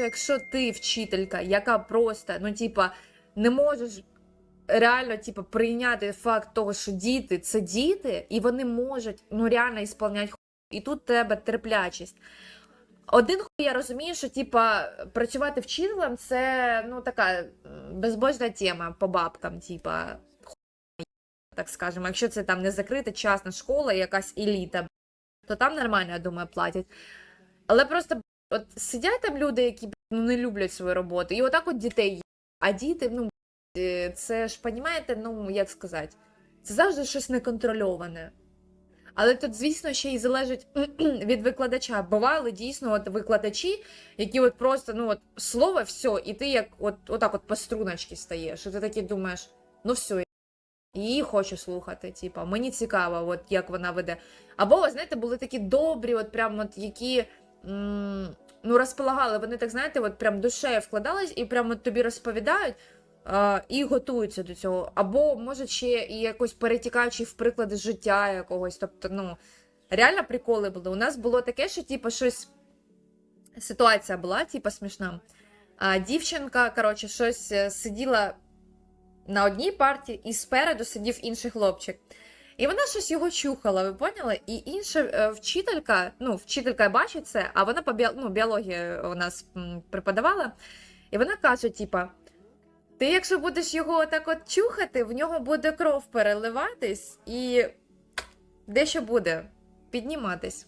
що якщо ти вчителька, яка просто, ну, типа, не можеш реально, типа, прийняти факт того, що діти це діти, і вони можуть ну, реально ісполняти і тут треба терплячість. Один хуй я розумію, що типа працювати вчителем це ну така безбожна тема по бабкам, типа, так скажемо. Якщо це там не закрита частна школа, якась еліта, то там нормально, я думаю, платять. Але просто от сидять там люди, які ну, не люблять свою роботу, і отак от дітей. є. А діти, ну е, це ж понімаєте, ну як сказати, це завжди щось неконтрольоване. Але тут, звісно, ще й залежить від викладача. Бували дійсно от викладачі, які от просто ну от слово все, і ти як от отак от по струночці стаєш. І ти такий думаєш, ну все, її хочу слухати. Типа, мені цікаво, от як вона веде. Або, знаєте, були такі добрі, от прям от які. Ну, розполагали, вони так знаєте, от прям душею вкладались і прямо тобі розповідають і готуються до цього. Або, може, ще і якось перетікаючи в приклади життя якогось. Тобто, ну, реально приколи були. У нас було таке, що, типу, щось. Ситуація була, типу, смішна. А, дівчинка, коротше, щось е, сиділа на одній парті, і спереду сидів інший хлопчик. І вона щось його чухала, ви поняли? І інша е, вчителька, ну, вчителька бачить це, а вона по ну, біології у нас преподавала, і вона каже: типа, ти, якщо будеш його так от чухати, в нього буде кров переливатись і дещо буде підніматись.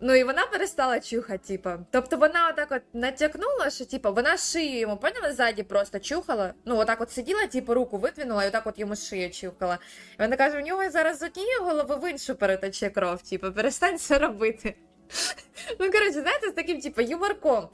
Ну і вона перестала чухати, типа. Тобто вона отак от натякнула, що типа вона шию йому, поняла, ззаді просто чухала. Ну, отак от сиділа, типу, руку видвинула і отак от йому шию чухала. І вона каже: у нього зараз з однієї голови в іншу перетече кров, типу, перестань це робити. Ну, коротше, знаєте, з таким, типу, юморком.